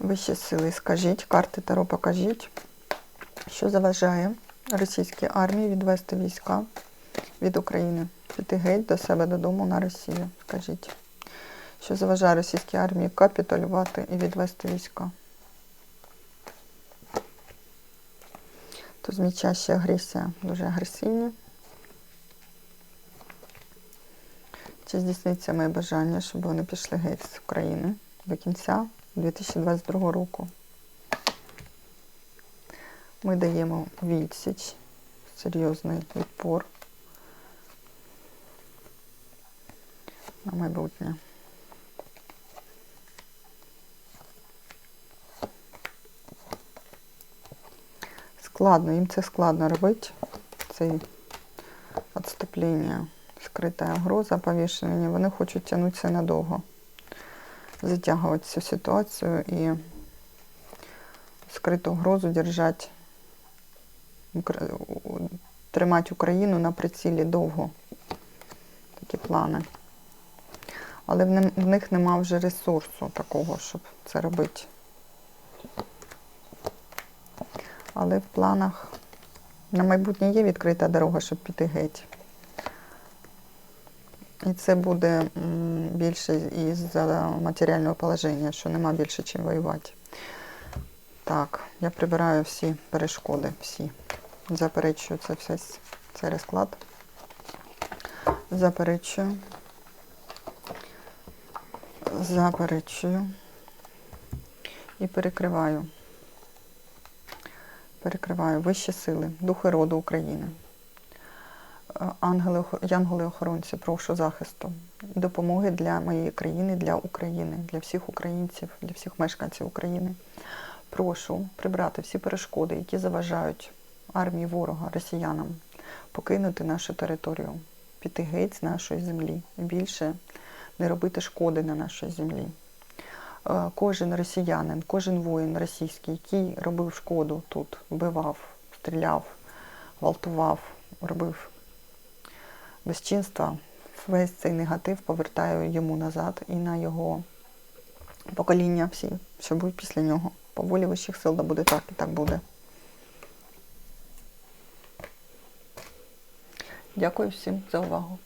Вищі сили, скажіть, карти Таро покажіть, що заважає російській армії відвести війська від України, піти геть до себе додому на Росію. Скажіть, що заважає російській армії капітулювати і відвести війська. Тут зміча ще агресія, дуже агресивні. Чи здійсниться моє бажання, щоб вони пішли геть з України до кінця 2022 року? Ми даємо відсіч, серйозний відпор на майбутнє. Складно, їм це складно робити, це відступлення, скрита угроза, повішення. Вони хочуть тягнутися надовго, затягувати цю ситуацію і скриту угрозу держати, тримати Україну на прицілі довго. Такі плани. Але в них нема вже ресурсу такого, щоб це робити. Але в планах на майбутнє є відкрита дорога, щоб піти геть. І це буде більше із-за матеріального положення, що нема більше чим воювати. Так, я прибираю всі перешкоди, всі. Заперечую це все, цей розклад. Заперечую. Заперечую. І перекриваю. Перекриваю вищі сили, духи роду України. Ангели, янголи-охоронці, прошу захисту допомоги для моєї країни, для України, для всіх українців, для всіх мешканців України. Прошу прибрати всі перешкоди, які заважають армії ворога, росіянам, покинути нашу територію, піти геть з нашої землі, більше не робити шкоди на нашій землі. Е, Кожен росіянин, кожен воїн російський, який робив шкоду тут, вбивав, стріляв, гвалтував, робив безчинства, весь цей негатив повертаю йому назад і на його покоління всі, що будуть після нього. По волі вищих сил да буде так і так буде. Дякую всім за увагу.